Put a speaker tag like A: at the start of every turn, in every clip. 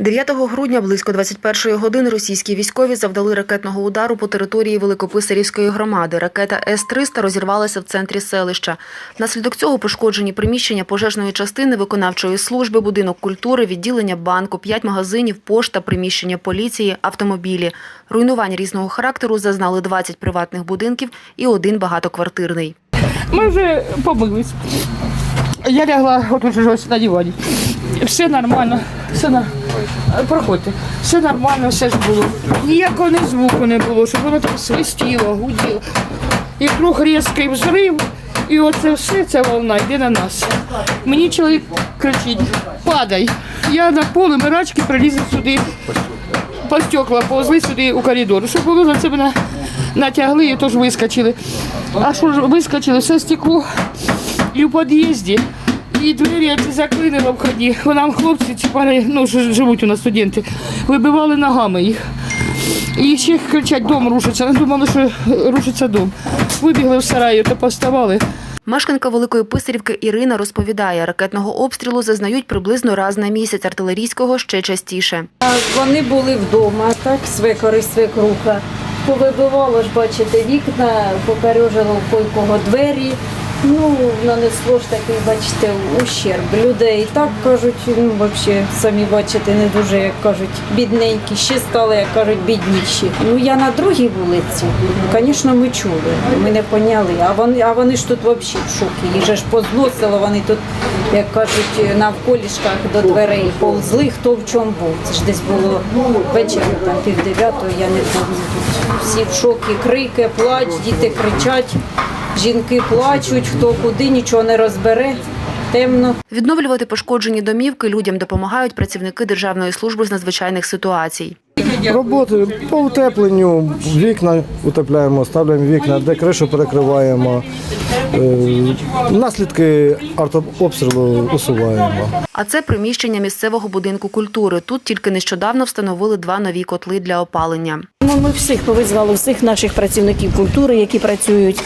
A: 9 грудня близько 21-ї години російські військові завдали ракетного удару по території Великописарівської громади. Ракета С-300 розірвалася в центрі селища. Внаслідок цього пошкоджені приміщення пожежної частини виконавчої служби, будинок культури, відділення банку, п'ять магазинів, пошта, приміщення поліції, автомобілі. Руйнувань різного характеру зазнали 20 приватних будинків і один багатоквартирний.
B: Ми вже побились. Я лягла отут же на дивані. Все нормально, все на... проходьте. Все нормально, все ж було. Ніякого не звуку не було, щоб воно так свистіло, гуділо. І вдруг різкий взрив, і оце все, ця волна йде на нас. Мені чоловік кричить, падай. Я на поле мирачки прилізла сюди, по стекла повзли сюди у коридор. Щоб було на це мене натягли і теж вискочили. А що ж вискочили, все стекло і в під'їзді. І двері ці заклинило в ході. Бо Нам хлопці ці пари, ну ж- живуть у нас студенти, вибивали ногами їх. І ще кричать, дом рушиться. Ми думали, що рушиться дом. Вибігли в сараю, то поставали.
A: Мешканка Великої Писарівки Ірина розповідає, ракетного обстрілу зазнають приблизно раз на місяць, артилерійського ще частіше.
C: Вони були вдома, так, свекори, свекруха. Повибивало ж, бачите, вікна, покорюжило в койкого двері. Ну, нанесло ж такий, бачите, ущерб. Людей так кажуть, ну, взагалі, самі бачите, не дуже, як кажуть, бідненькі, ще стали, як кажуть, бідніші. Ну, я на другій вулиці, звісно, ми чули, ми не поняли. А вони, а вони ж тут взагалі в шокі. Їх ж позносило, вони тут, як кажуть, навколішках до дверей повзли, хто в чому був. Це ж десь було ввечері, там пів дев'ятого, я не пам'ятаю. Всі в шокі, крики, плач, діти кричать, жінки плачуть, хто куди, нічого не розбере. Темно.
A: Відновлювати пошкоджені домівки людям допомагають працівники Державної служби з надзвичайних ситуацій.
D: Роботи по утепленню, вікна утепляємо, ставляємо вікна, де кришу перекриваємо. Е, Наслідки артобстрілу усуваємо.
A: А це приміщення місцевого будинку культури. Тут тільки нещодавно встановили два нові котли для опалення.
E: Ну, Ми всіх повизвали, всіх наших працівників культури, які працюють.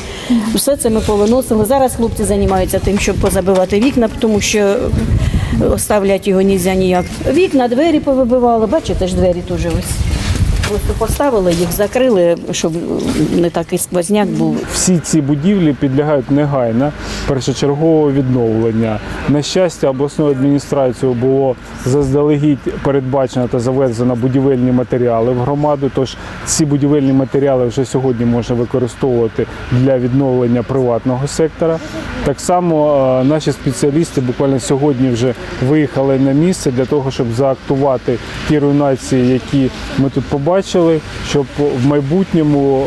E: Все це ми повиносили. Зараз хлопці займаються тим, щоб позабивати вікна, тому що оставлять його нельзя ніяк. Вікна, двері повибивали. Бачите ж двері теж ось. Просто поставили їх, закрили, щоб не такий сквозняк був.
F: Всі ці будівлі підлягають негайно першочергового відновлення. На щастя, обласною адміністрацією було заздалегідь передбачено та завезено будівельні матеріали в громаду. Тож ці будівельні матеріали вже сьогодні можна використовувати для відновлення приватного сектора. Так само е, наші спеціалісти буквально сьогодні вже виїхали на місце для того, щоб заактувати ті руйнації, які ми тут побачили, щоб в майбутньому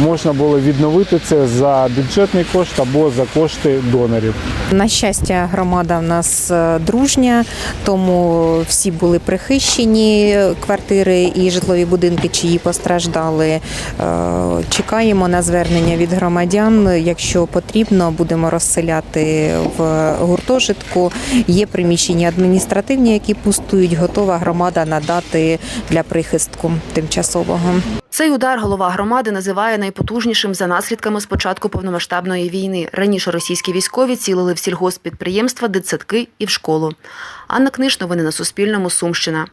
F: можна було відновити це за бюджетний кошт або за кошти донорів.
G: На щастя, громада в нас е, дружня, тому всі були прихищені квартири і житлові будинки, чиї постраждали. Е, Чекаємо на звернення від громадян. Якщо потрібно, будемо розселяти в гуртожитку. Є приміщення адміністративні, які пустують. Готова громада надати для прихистку тимчасового.
A: Цей удар голова громади називає найпотужнішим за наслідками спочатку повномасштабної війни. Раніше російські військові цілили в сільгосппідприємства, дитсадки і в школу. Анна Книж, новини на Суспільному, Сумщина.